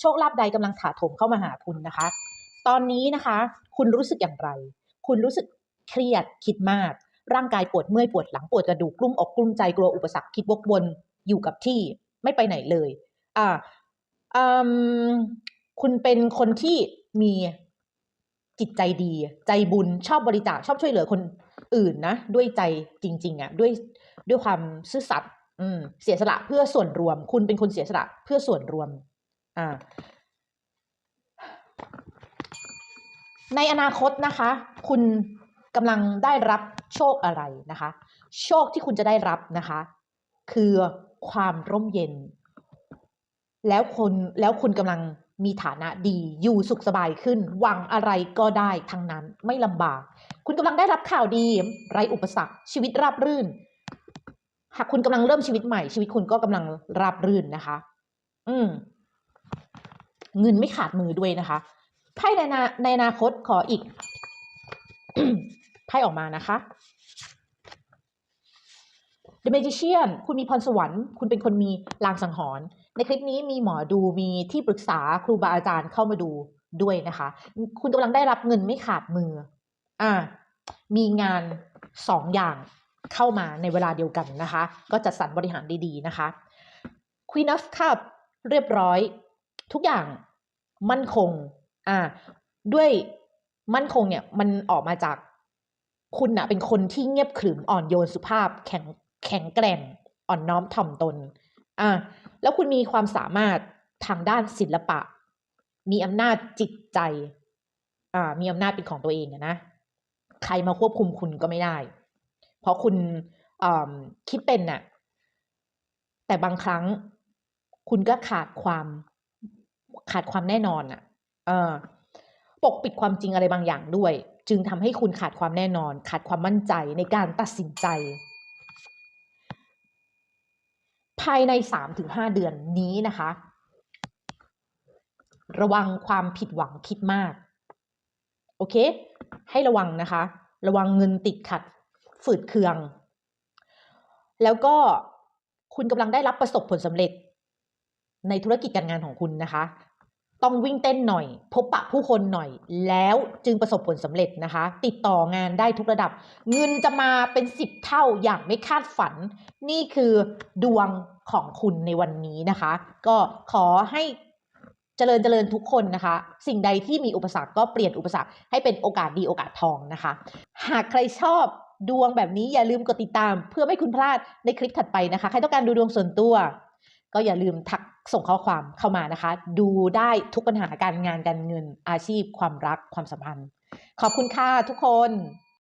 โชคลาภใดกำลังถาโถมเข้ามาหาคุณนะคะ ตอนนี้นะคะ คุณรู้สึกอย่างไร คุณรู้สึกเครียดคิดมาก ร่างกายปวดเมื่อยปวดหลังปวดกระดูกกลุ้มอกกลุ้มใจกลัวอุปสรรคคิดวกวนอยู่กับที่ไม่ไปไหนเลย อ่าอืมคุณเป็นคนที่มีจิตใจดี ใจบุญชอบบริจาคชอบช่วยเหลือคนอื่นนะด้วยใจจริง ๆอะ่ะด้วยด้วยความซื่อสัตย์เสียสละเพื่อส่วนรวม คุณเป็นคนเสียสละเพื่อส่วนรวม อ่าในอนาคตนะคะ คุณกำลังได้รับโชคอะไรนะคะ โชคที่คุณจะได้รับนะคะ คือความร่มเย็น แล้วคนแล้วคุณกำลังมีฐานะดีอยู่สุขสบายขึ้น หวังอะไรก็ได้ทั้งนั้นไม่ลำบาก คุณกำลังได้รับข่าวดีไรอุปสรรค ชีวิตราบรื่น หากคุณกำลังเริ่มชีวิตใหม่ ชีวิตคุณก็กำลังราบรื่นนะคะ อืม เงินไม่ขาดมือด้วยนะคะไพ่ในนาในอนาคตขออีกไพ่ออกมานะคะ The Magician คุณมีพรสวรรค์ คุณเป็นคนมีลางสังหรณ์ในคลิปนี้มีหมอดูมีที่ปรึกษาครูบาอาจารย์เข้ามาดูด้วยนะคะ คุณกำลังได้รับเงินไม่ขาดมือ อ่า มีงานสองอย่างเข้ามาในเวลาเดียวกันนะคะ ก็จัดสรรบริหารดีๆนะคะ Queen of Cup เรียบร้อย ทุกอย่าง มั่นคง อ่า ด้วยมั่นคงเนี่ย มันออกมาจากคุณนะเป็นคนที่เงียบขรึมอ่อนโยนสุภาพ แข็งแข็งแกร่งอ่อนน้อมถ่อมตน อ่า แล้วคุณมีความสามารถทางด้านศิลปะ มีอำนาจจิตใจ อ่า มีอำนาจเป็นของตัวเองนะ ใครมาควบคุมคุณก็ไม่ได้ เพราะคุณคิดเป็นน่ะ แต่บางครั้งคุณก็ขาดความ ขาดความแน่นอนอะปกปิดความจริงอะไรบางอย่างด้วย จึงทำให้คุณขาดความแน่นอน ขาดความมั่นใจในการตัดสินใจ ภายในสามถึงห้าเดือนนี้นะคะ ระวังความผิดหวังคิดมาก โอเค ให้ระวังนะคะ ระวังเงินติดขัดฝืดเคือง แล้วก็คุณกำลังได้รับประสบผลสำเร็จในธุรกิจการงานของคุณนะคะ ต้องวิ่งเต้นหน่อย พบปะผู้คนหน่อย แล้วจึงประสบผลสำเร็จนะคะ ติดต่องานได้ทุกระดับ เงินจะมาเป็นสิบเท่าอย่างไม่คาดฝัน นี่คือดวงของคุณในวันนี้นะคะ ก็ขอให้เจริญเจริญทุกคนนะคะ สิ่งใดที่มีอุปสรรคก็เปลี่ยนอุปสรรคให้เป็นโอกาสดีโอกาสทองนะคะ หากใครชอบดวงแบบนี้อย่าลืมกดติดตาม เพื่อไม่คุณพลาดในคลิปถัดไปนะคะ ใครต้องการดูดวงส่วนตัว ก็อย่าลืมทักส่งข้อความเข้ามานะคะ ดูได้ทุกปัญหาการงานการเงินอาชีพ ความรักความสัมพันธ์ ขอบคุณค่ะทุกคน